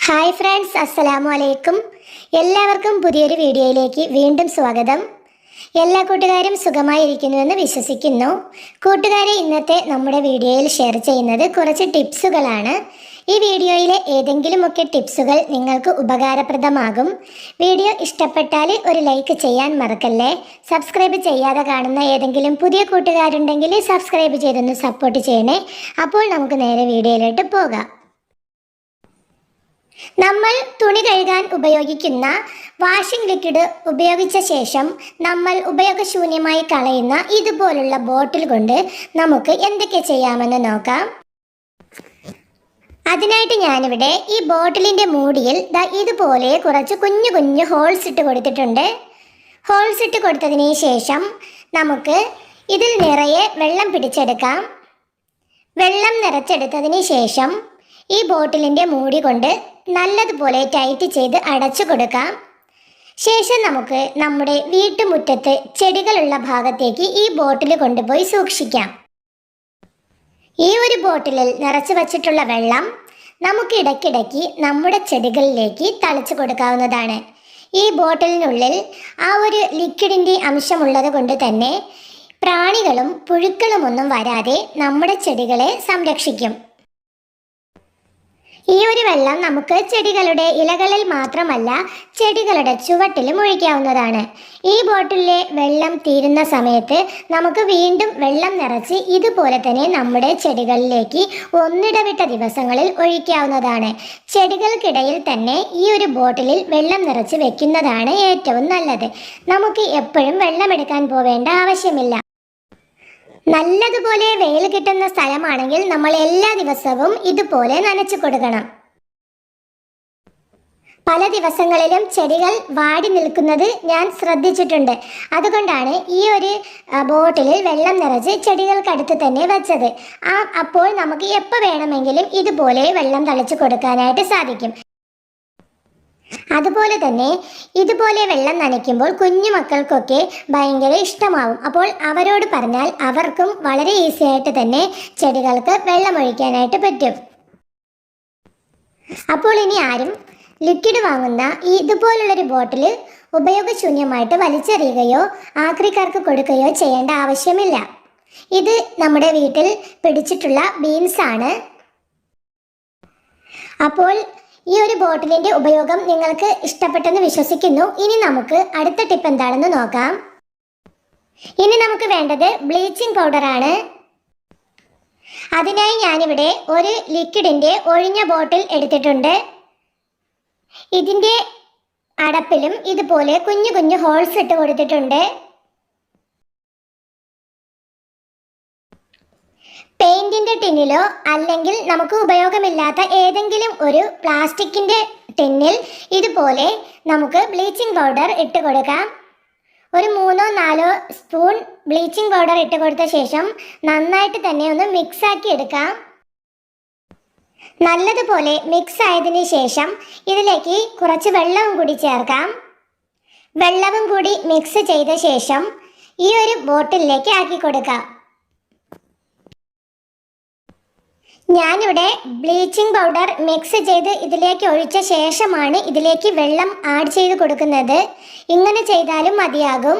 Hi friends അസ്സലാമു അലൈക്കും എല്ലാവർക്കും പുതിയൊരു വീഡിയോയിലേക്ക് വീണ്ടും സ്വാഗതം. എല്ലാ കൂട്ടുകാരും സുഖമായിരിക്കുന്നുവെന്ന് വിശ്വസിക്കുന്നു. കൂട്ടുകാരെ ഇന്നത്തെ നമ്മുടെ വീഡിയോയിൽ ഷെയർ ചെയ്യുന്നത് കുറച്ച് ടിപ്സുകളാണ്. ഈ വീഡിയോയിലെ ഏതെങ്കിലുമൊക്കെ ടിപ്സുകൾ നിങ്ങൾക്ക് ഉപകാരപ്രദമാകും. വീഡിയോ ഇഷ്ടപ്പെട്ടാൽ ഒരു ലൈക്ക് ചെയ്യാൻ മറക്കല്ലേ? സബ്സ്ക്രൈബ് ചെയ്യാതെ കാണുന്ന ഏതെങ്കിലും പുതിയ കൂട്ടുകാരുണ്ടെങ്കിൽ സബ്സ്ക്രൈബ് ചെയ്തൊന്ന് സപ്പോർട്ട് ചെയ്യണേ. അപ്പോൾ നമുക്ക് നേരെ വീഡിയോയിലോട്ട് പോകാം. നമ്മൾ തുണി കഴുകാൻ ഉപയോഗിക്കുന്ന വാഷിംഗ് ലിക്വിഡ് ഉപയോഗിച്ച ശേഷം നമ്മൾ ഉപയോഗശൂന്യമായി കളയുന്ന ഇതുപോലുള്ള ബോട്ടിൽ കൊണ്ട് നമുക്ക് എന്തൊക്കെ ചെയ്യാമെന്ന് നോക്കാം. അതിനായിട്ട് ഞാനിവിടെ ഈ ബോട്ടിലിന്റെ മൂടിയിൽ ദാ ഇതുപോലെ കുറച്ച് കുഞ്ഞു കുഞ്ഞു ഹോൾസ് ഇട്ട് കൊടുത്തിട്ടുണ്ട്. ഹോൾസ് ഇട്ട് കൊടുത്തതിന് ശേഷം നമുക്ക് ഇതിൽ നിറയെ വെള്ളം പിടിച്ചെടുക്കാം. വെള്ളം നിറച്ചെടുത്തതിന് ശേഷം ഈ ബോട്ടിലിന്റെ മൂടി കൊണ്ട് നല്ലതുപോലെ ടൈറ്റ് ചെയ്ത് അടച്ചു കൊടുക്കാം. ശേഷം നമുക്ക് നമ്മുടെ വീട്ടുമുറ്റത്ത് ചെടികളുള്ള ഭാഗത്തേക്ക് ഈ ബോട്ടിൽ കൊണ്ടുപോയി സൂക്ഷിക്കാം. ഈ ഒരു ബോട്ടിലിൽ നിറച്ചു വച്ചിട്ടുള്ള വെള്ളം നമുക്ക് ഇടയ്ക്കിടയ്ക്ക് നമ്മുടെ ചെടികളിലേക്ക് തളിച്ചു കൊടുക്കാവുന്നതാണ്. ഈ ബോട്ടിലിനുള്ളിൽ ആ ഒരു ലിക്വിഡിന്റെ അംശമുള്ളത് കൊണ്ട് തന്നെ പ്രാണികളും പുഴുക്കളുമൊന്നും വരാതെ നമ്മുടെ ചെടികളെ സംരക്ഷിക്കും. ഈ ഒരു വെള്ളം നമുക്ക് ചെടികളുടെ ഇലകളിൽ മാത്രമല്ല ചെടികളുടെ ചുവട്ടിലും ഒഴിക്കാവുന്നതാണ്. ഈ ബോട്ടിലെ വെള്ളം തീരുന്ന സമയത്ത് നമുക്ക് വീണ്ടും വെള്ളം നിറച്ച് ഇതുപോലെ തന്നെ നമ്മുടെ ചെടികളിലേക്ക് ഒന്നിടവിട്ട ദിവസങ്ങളിൽ ഒഴിക്കാവുന്നതാണ്. ചെടികൾക്കിടയിൽ തന്നെ ഈ ഒരു ബോട്ടിലിൽ വെള്ളം നിറച്ച് വെക്കുന്നതാണ് ഏറ്റവും നല്ലത്. നമുക്ക് എപ്പോഴും വെള്ളമെടുക്കാൻ പോവേണ്ട ആവശ്യമില്ല. നല്ലതുപോലെ വെയിൽ കിട്ടുന്ന സ്ഥലമാണെങ്കിൽ നമ്മൾ എല്ലാ ദിവസവും ഇതുപോലെ നനച്ചു കൊടുക്കണം. പല ദിവസങ്ങളിലും ചെടികൾ വാടി നിൽക്കുന്നത് ഞാൻ ശ്രദ്ധിച്ചിട്ടുണ്ട്. അതുകൊണ്ടാണ് ഈ ഒരു ബോട്ടിലിൽ വെള്ളം നിറച്ച് ചെടികൾക്കടുത്ത് തന്നെ വെച്ചത്. ആ അപ്പോൾ നമുക്ക് എപ്പോൾ വേണമെങ്കിലും ഇതുപോലെ വെള്ളം തളിച്ചു കൊടുക്കാനായിട്ട് സാധിക്കും. അതുപോലെ തന്നെ ഇതുപോലെ വെള്ളം നനയ്ക്കുമ്പോൾ കുഞ്ഞു മക്കൾക്കൊക്കെ ഭയങ്കര ഇഷ്ടമാവും. അപ്പോൾ അവരോട് പറഞ്ഞാൽ അവർക്കും വളരെ ഈസി ആയിട്ട് തന്നെ ചെടികൾക്ക് വെള്ളമൊഴിക്കാനായിട്ട് പറ്റും. അപ്പോൾ ഇനി ആരും ലിക്വിഡ് വാങ്ങുന്ന ഈ ഇതുപോലുള്ളൊരു ബോട്ടിൽ ഉപയോഗശൂന്യമായിട്ട് വലിച്ചെറിയുകയോ ആക്രിക്കാർക്ക് കൊടുക്കുകയോ ചെയ്യേണ്ട ആവശ്യമില്ല. ഇത് നമ്മുടെ വീട്ടിൽ പിടിച്ചിട്ടുള്ള ബീൻസാണ് അപ്പോൾ ഈ ഒരു ബോട്ടിലിന്റെ ഉപയോഗം നിങ്ങൾക്ക് ഇഷ്ടപ്പെട്ടെന്ന് വിശ്വസിക്കുന്നു. ഇനി നമുക്ക് അടുത്ത ടിപ്പ് എന്താണെന്ന് നോക്കാം. ഇനി നമുക്ക് വേണ്ടത് ബ്ലീച്ചിങ് പൗഡർ ആണ്. അതിനായി ഞാനിവിടെ ഒരു ലിക്വിഡിന്റെ ഒഴിഞ്ഞ ബോട്ടിൽ എടുത്തിട്ടുണ്ട്. ഇതിന്റെ അടപ്പിലും ഇതുപോലെ കുഞ്ഞു കുഞ്ഞു ഹോൾസ് ഇട്ട് കൊടുത്തിട്ടുണ്ട്. പെയിന്റിന്റെ ടിന്നിലോ അല്ലെങ്കിൽ നമുക്ക് ഉപയോഗമില്ലാത്ത ഏതെങ്കിലും ഒരു പ്ലാസ്റ്റിക്കിന്റെ ടിന്നിൽ ഇതുപോലെ നമുക്ക് ബ്ലീച്ചിങ് പൗഡർ ഇട്ട് കൊടുക്കാം. ഒരു മൂന്നോ നാലോ സ്പൂൺ ബ്ലീച്ചിങ് പൗഡർ ഇട്ട് കൊടുത്ത ശേഷം നന്നായിട്ട് തന്നെ ഒന്ന് മിക്സ് ആക്കി എടുക്കാം. നല്ലതുപോലെ മിക്സ് ആയതിനു ശേഷം ഇതിലേക്ക് കുറച്ച് വെള്ളവും കൂടി ചേർക്കാം. വെള്ളവും കൂടി മിക്സ് ചെയ്ത ശേഷം ഈ ഒരു ബോട്ടിലേക്ക് ആക്കി കൊടുക്കാം. ഞാനിവിടെ ബ്ലീച്ചിങ് പൗഡർ മിക്സ് ചെയ്ത് ഇതിലേക്ക് ഒഴിച്ച ശേഷമാണ് ഇതിലേക്ക് വെള്ളം ആഡ് ചെയ്ത് കൊടുക്കുന്നത്. ഇങ്ങനെ ചെയ്താലും മതിയാകും.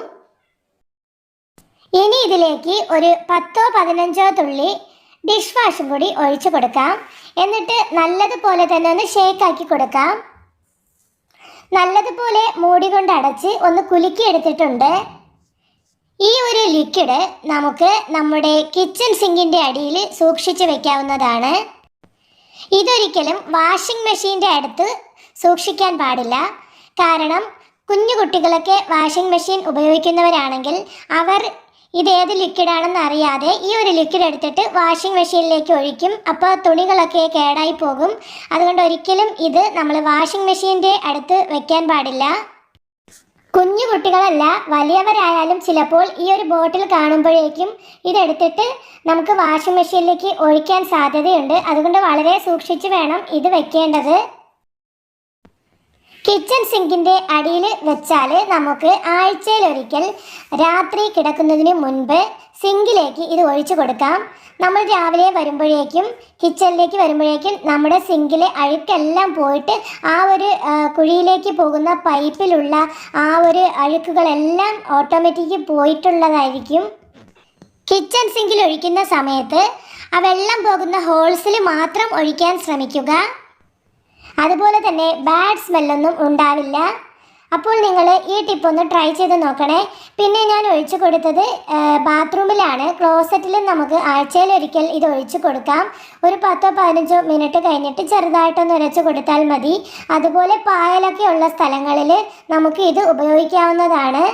ഇനി ഇതിലേക്ക് ഒരു പത്തോ പതിനഞ്ചോ തുള്ളി ഡിഷ് വാഷും കൂടി ഒഴിച്ചു കൊടുക്കാം. എന്നിട്ട് നല്ലതുപോലെ തന്നെ ഒന്ന് ഷേക്കാക്കി കൊടുക്കാം. നല്ലതുപോലെ മൂടി കൊണ്ട് അടച്ച് ഒന്ന് കുലുക്കി എടുത്തിട്ടുണ്ട്. ഈ ഒരു ലിക്വിഡ് നമുക്ക് നമ്മുടെ കിച്ചൺ സിങ്കിന്റെ അടിയിൽ സൂക്ഷിച്ചു വെക്കാവുന്നതാണ്. ഇതൊരിക്കലും വാഷിംഗ് മെഷീന്റെ അടുത്ത് സൂക്ഷിക്കാൻ പാടില്ല. കാരണം കുഞ്ഞു കുട്ടികളൊക്കെ വാഷിംഗ് മെഷീൻ ഉപയോഗിക്കുന്നവരാണെങ്കിൽ അവർ ഇതേത് ലിക്വിഡാണെന്ന് അറിയാതെ ഈ ഒരു ലിക്വിഡ് എടുത്തിട്ട് വാഷിംഗ് മെഷീനിലേക്ക് ഒഴിക്കും. അപ്പോൾ തുണികളൊക്കെ കേടായി പോകും. അതുകൊണ്ട് ഒരിക്കലും ഇത് നമ്മൾ വാഷിംഗ് മെഷീന്റെ അടുത്ത് വയ്ക്കാൻ പാടില്ല. കുഞ്ഞു കുട്ടികളല്ല വലിയവരായാലും ചിലപ്പോൾ ഈ ഒരു ബോട്ടിൽ കാണുമ്പോഴേക്കും ഇതെടുത്തിട്ട് നമുക്ക് വാഷിംഗ് മെഷീനിലേക്ക് ഒഴിക്കാൻ സാധ്യതയുണ്ട്. അതുകൊണ്ട് വളരെ സൂക്ഷിച്ച് വേണം ഇത് വെക്കേണ്ടത്. കിച്ചൺ സിങ്കിന്റെ അടിയിൽ വെച്ചാൽ നമുക്ക് ആഴ്ചയിലൊരിക്കൽ രാത്രി കിടക്കുന്നതിന് മുൻപ് സിങ്കിലേക്ക് ഇത് ഒഴിച്ചു കൊടുക്കാം. നമ്മൾ രാവിലെ വരുമ്പോഴേക്കും കിച്ചണിലേക്ക് വരുമ്പോഴേക്കും നമ്മുടെ സിങ്കിലെ അഴുക്കെല്ലാം പോയിട്ട് ആ ഒരു കുഴിയിലേക്ക് പോകുന്ന പൈപ്പിലുള്ള ആ ഒരു അഴുക്കുകളെല്ലാം ഓട്ടോമാറ്റിക്ക് പോയിട്ടുള്ളതായിരിക്കും. കിച്ചൺ സിങ്കിൽ ഒഴിക്കുന്ന സമയത്ത് ആ വെള്ളം പോകുന്ന ഹോൾസിൽ മാത്രം ഒഴിക്കാൻ ശ്രമിക്കുക. അതുപോലെ തന്നെ ബാഡ് സ്മെല്ലൊന്നും ഉണ്ടാവില്ല. അപ്പോൾ നിങ്ങൾ ഈ ടിപ്പ് ഒന്ന് ട്രൈ ചെയ്ത് നോക്കണേ. പിന്നെ ഞാൻ ഒഴിച്ചു കൊടുത്തത് ബാത്റൂമിലാണ്. ക്ലോസറ്റിലും നമുക്ക് ആഴ്ചയിൽ ഒരിക്കൽ ഇത് ഒഴിച്ചു കൊടുക്കാം. ഒരു പത്തോ പതിനഞ്ചോ മിനിറ്റ് കഴിഞ്ഞിട്ട് ചെറുതായിട്ടൊന്ന് ഉരച്ചു കൊടുത്താൽ മതി. അതുപോലെ പായലൊക്കെ ഉള്ള സ്ഥലങ്ങളിൽ നമുക്ക് ഇത് ഉപയോഗിക്കാവുന്നതാണ്.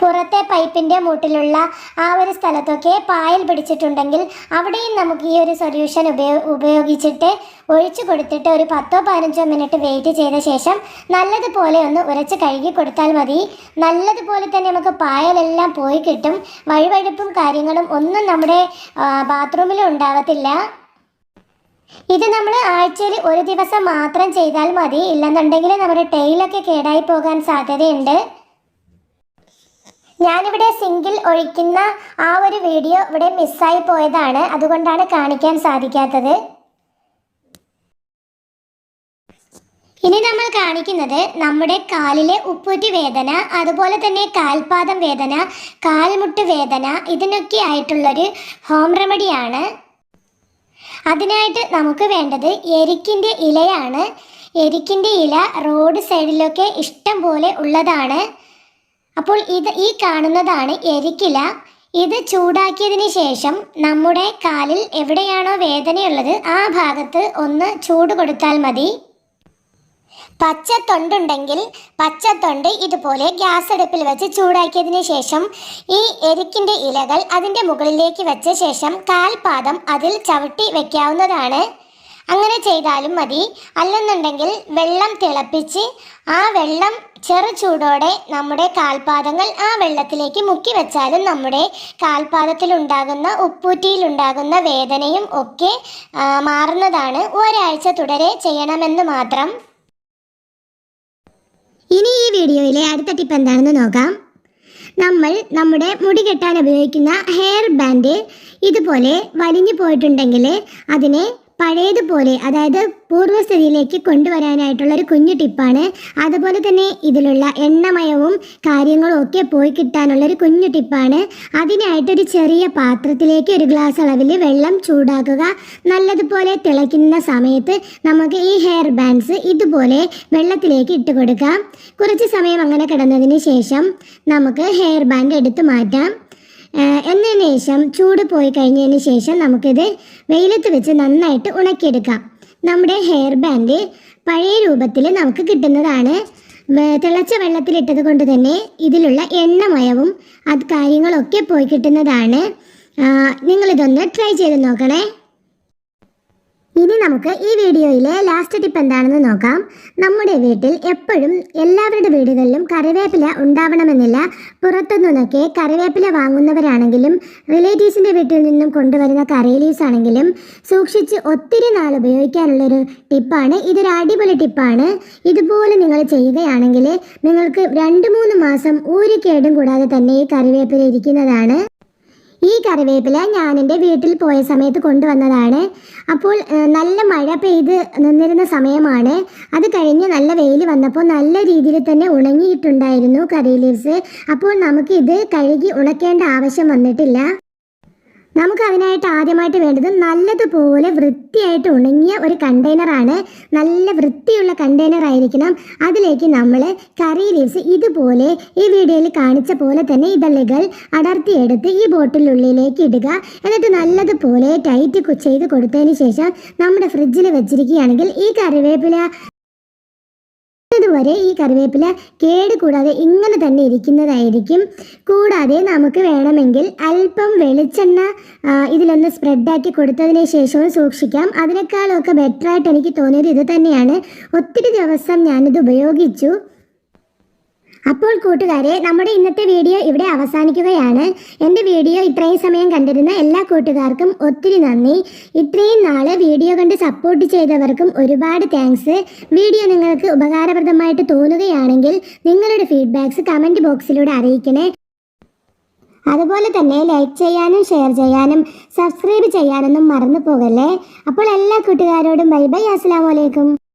പുറത്തെ പൈപ്പിന്റെ മൂട്ടിലുള്ള ആ ഒരു സ്ഥലത്തൊക്കെ പായൽ പിടിച്ചിട്ടുണ്ടെങ്കിൽ അവിടെയും നമുക്ക് ഈ ഒരു സൊല്യൂഷൻ ഉപയോ ഉപയോഗിച്ചിട്ട് ഒഴിച്ചു കൊടുത്തിട്ട് ഒരു പത്തോ പതിനഞ്ചോ മിനിറ്റ് വെയിറ്റ് ചെയ്ത ശേഷം നല്ലതുപോലെ ഒന്ന് ഉരച്ച് കഴുകി കൊടുത്താൽ മതി. നല്ലതുപോലെ തന്നെ നമുക്ക് പായലെല്ലാം പോയി കിട്ടും. വഴുവഴുപ്പും കാര്യങ്ങളും ഒന്നും നമ്മുടെ ബാത്റൂമിൽ ഉണ്ടാവത്തില്ല. ഇത് നമ്മൾ ആഴ്ചയിൽ ഒരു ദിവസം മാത്രം ചെയ്താൽ മതി. ഇല്ലെന്നുണ്ടെങ്കിൽ നമ്മുടെ ടെയിലൊക്കെ കേടായി പോകാൻ സാധ്യതയുണ്ട്. ഞാനിവിടെ സിങ്കിൽ ഒഴിക്കുന്ന ആ ഒരു വീഡിയോ ഇവിടെ മിസ്സായി പോയതാണ്. അതുകൊണ്ടാണ് കാണിക്കാൻ സാധിക്കാത്തത്. ഇനി നമ്മൾ കാണിക്കുന്നത് നമ്മുടെ കാലിലെ ഉപ്പൂറ്റി വേദന അതുപോലെ തന്നെ കാൽപാദം വേദന കാൽമുട്ട് വേദന ഇതിനൊക്കെ ആയിട്ടുള്ളൊരു ഹോം റെമഡിയാണ്. അതിനായിട്ട് നമുക്ക് വേണ്ടത് എരിക്കിന്റെ ഇലയാണ്. എരിക്കിന്റെ ഇല റോഡ് സൈഡിലൊക്കെ ഇഷ്ടം പോലെ ഉള്ളതാണ്. അപ്പോൾ ഇത് ഈ കാണുന്നതാണ് എരിക്കില ഇത് ചൂടാക്കിയതിന് ശേഷം നമ്മുടെ കാലിൽ എവിടെയാണോ വേദനയുള്ളത് ആ ഭാഗത്ത് ഒന്ന് ചൂട് കൊടുത്താൽ മതി. പച്ചത്തൊണ്ടുണ്ടെങ്കിൽ പച്ചത്തൊണ്ട് ഇതുപോലെ ഗ്യാസ് അടുപ്പിൽ വെച്ച് ചൂടാക്കിയതിന് ശേഷം ഈ എരിക്കിന്റെ ഇലകൾ അതിന്റെ മുകളിലേക്ക് വെച്ച ശേഷം കാൽപാദം അതിൽ ചവിട്ടി വെക്കാവുന്നതാണ്. അങ്ങനെ ചെയ്താലും മതി. അല്ലെന്നുണ്ടെങ്കിൽ വെള്ളം തിളപ്പിച്ച് ആ വെള്ളം ചെറു ചൂടോടെ നമ്മുടെ കാൽപാദങ്ങൾ ആ വെള്ളത്തിലേക്ക് മുക്കി വെച്ചാലും നമ്മുടെ കാൽപാദത്തിലുണ്ടാകുന്ന ഉപ്പൂറ്റിയിലുണ്ടാകുന്ന വേദനയും ഒക്കെ മാറുന്നതാണ്. ഒരാഴ്ച തുടരെ ചെയ്യണമെന്ന് മാത്രം. ഇനി ഈ വീഡിയോയിലെ അടുത്ത ടിപ്പ് എന്താണെന്ന് നോക്കാം. നമ്മൾ നമ്മുടെ മുടി കെട്ടാൻ ഉപയോഗിക്കുന്ന ഹെയർ ബാൻഡ് ഇതുപോലെ വലിഞ്ഞു പോയിട്ടുണ്ടെങ്കിൽ അതിനെ പഴയതുപോലെ അതായത് പൂർവസ്ഥിതിയിലേക്ക് കൊണ്ടുവരാനായിട്ടുള്ള ഒരു കുഞ്ഞു ടിപ്പാണ്. അതുപോലെ തന്നെ ഇതിലുള്ള എണ്ണമയവും കാര്യങ്ങളും ഒക്കെ പോയി കിട്ടാനുള്ള ഒരു കുഞ്ഞു ടിപ്പാണ്. അതിനായിട്ടൊരു ചെറിയ പാത്രത്തിലേക്ക് ഒരു ഗ്ലാസ് അളവിൽ വെള്ളം ചൂടാക്കുക നല്ലതുപോലെ തിളയ്ക്കുന്ന സമയത്ത് നമുക്ക് ഈ ഹെയർ ബാൻഡ്സ് ഇതുപോലെ വെള്ളത്തിലേക്ക് ഇട്ട് കൊടുക്കാം. കുറച്ച് സമയം അങ്ങനെ കിടന്നതിന് ശേഷം നമുക്ക് ഹെയർ ബാൻഡ് എടുത്തു മാറ്റാം. എന്നതിന് ശേഷം ചൂട് പോയി കഴിഞ്ഞതിന് ശേഷം നമുക്കിത് വെയിലത്ത് വെച്ച് നന്നായിട്ട് ഉണക്കിയെടുക്കാം. നമ്മുടെ ഹെയർ ബാൻഡ് പഴയ രൂപത്തിൽ നമുക്ക് കിട്ടുന്നതാണ് തിളച്ച വെള്ളത്തിലിട്ടത് കൊണ്ട് തന്നെ ഇതിലുള്ള എണ്ണമയവും അത് കാര്യങ്ങളൊക്കെ പോയി കിട്ടുന്നതാണ്. നിങ്ങളിതൊന്ന് ട്രൈ ചെയ്ത് നോക്കണേ. ഇനി നമുക്ക് ഈ വീഡിയോയിലെ ലാസ്റ്റ് ടിപ്പ് എന്താണെന്ന് നോക്കാം. നമ്മുടെ വീട്ടിൽ എപ്പോഴും എല്ലാവരുടെ വീടുകളിലും കറിവേപ്പില ഉണ്ടാവണമെന്നില്ല. പുറത്തുനിന്നൊക്കെ കറിവേപ്പില വാങ്ങുന്നവരാണെങ്കിലും റിലേറ്റീവ്സിന്റെ വീട്ടിൽ നിന്നും കൊണ്ടുവരുന്ന കറി ലീവ്സ് ആണെങ്കിലും സൂക്ഷിച്ച് ഒത്തിരി നാൾ ഉപയോഗിക്കാനുള്ളൊരു ടിപ്പാണ്. ഇതൊരു അടിപൊളി ടിപ്പാണ്. ഇതുപോലെ നിങ്ങൾ ചെയ്യുകയാണെങ്കിൽ നിങ്ങൾക്ക് രണ്ട് മൂന്ന് മാസം ഒരു കേടും കൂടാതെ തന്നെ ഈ കറിവേപ്പില ഇരിക്കുന്നതാണ്. ഈ കറിവേപ്പില ഞാൻ എന്റെ വീട്ടിൽ പോയ സമയത്ത് കൊണ്ടുവന്നതാണ്. അപ്പോൾ നല്ല മഴ പെയ്ത് നിന്നിരുന്ന സമയമാണ്. അത് കഴിഞ്ഞ് നല്ല വെയിൽ വന്നപ്പോൾ നല്ല രീതിയിൽ തന്നെ ഉണങ്ങിയിട്ടുണ്ടായിരുന്നു കറി ലീവ്സ്. അപ്പോൾ നമുക്കിത് കഴുകി ഉണക്കേണ്ട ആവശ്യം വന്നിട്ടില്ല. നമുക്ക് അതിനായിട്ട് ആദ്യമായിട്ട് വേണ്ടത് നല്ലതുപോലെ വൃത്തിയായിട്ട് ഉണങ്ങിയ ഒരു കണ്ടെയ്നറാണ്. നല്ല വൃത്തിയുള്ള കണ്ടെയ്നർ ആയിരിക്കണം അതിലേക്ക് നമ്മൾ കറി ലീവ്സ് ഇതുപോലെ ഈ വീഡിയോയിൽ കാണിച്ച പോലെ തന്നെ ഇതളുകൾ അടർത്തിയെടുത്ത് ഈ ബോട്ടിലുള്ളിലേക്ക് ഇടുക. എന്നിട്ട് നല്ലതുപോലെ ടൈറ്റ് ചെയ്ത് കൊടുത്തതിന് ശേഷം നമ്മുടെ ഫ്രിഡ്ജിൽ വെച്ചിരിക്കുകയാണെങ്കിൽ ഈ കറിവേപ്പില ഇതുവരെ ഈ കറിവേപ്പില കേട് കൂടാതെ ഇങ്ങനെ തന്നെ ഇരിക്കുന്നതായിരിക്കും. കൂടാതെ നമുക്ക് വേണമെങ്കിൽ അല്പം വെളിച്ചെണ്ണ ഇതിലൊന്ന് സ്പ്രെഡാക്കി കൊടുത്തതിന് ശേഷവും സൂക്ഷിക്കാം. അതിനേക്കാളൊക്കെ ബെറ്ററായിട്ട് എനിക്ക് തോന്നിയത് ഇത് തന്നെയാണ്. ഒത്തിരി ദിവസം ഞാനിത് ഉപയോഗിച്ചു. അപ്പോൾ കൂട്ടുകാരെ നമ്മുടെ ഇന്നത്തെ വീഡിയോ ഇവിടെ അവസാനിക്കുകയാണ്. എന്റെ വീഡിയോ ഇത്രയും സമയം കണ്ടിരുന്ന എല്ലാ കൂട്ടുകാർക്കും ഒത്തിരി നന്ദി. ഇത്രയും നാൾ വീഡിയോ കണ്ട് സപ്പോർട്ട് ചെയ്തവർക്കും ഒരുപാട് താങ്ക്സ് വീഡിയോ നിങ്ങൾക്ക് ഉപകാരപ്രദമായിട്ട് തോന്നുകയാണെങ്കിൽ നിങ്ങളുടെ ഫീഡ്ബാക്ക്സ് കമന്റ് ബോക്സിലൂടെ അറിയിക്കണേ. അതുപോലെ തന്നെ ലൈക്ക് ചെയ്യാനും ഷെയർ ചെയ്യാനും സബ്സ്ക്രൈബ് ചെയ്യാനൊന്നും മറന്നു പോകല്ലേ. അപ്പോൾ എല്ലാ കൂട്ടുകാരോടും ബൈ ബൈ അസ്സാം വലൈക്കും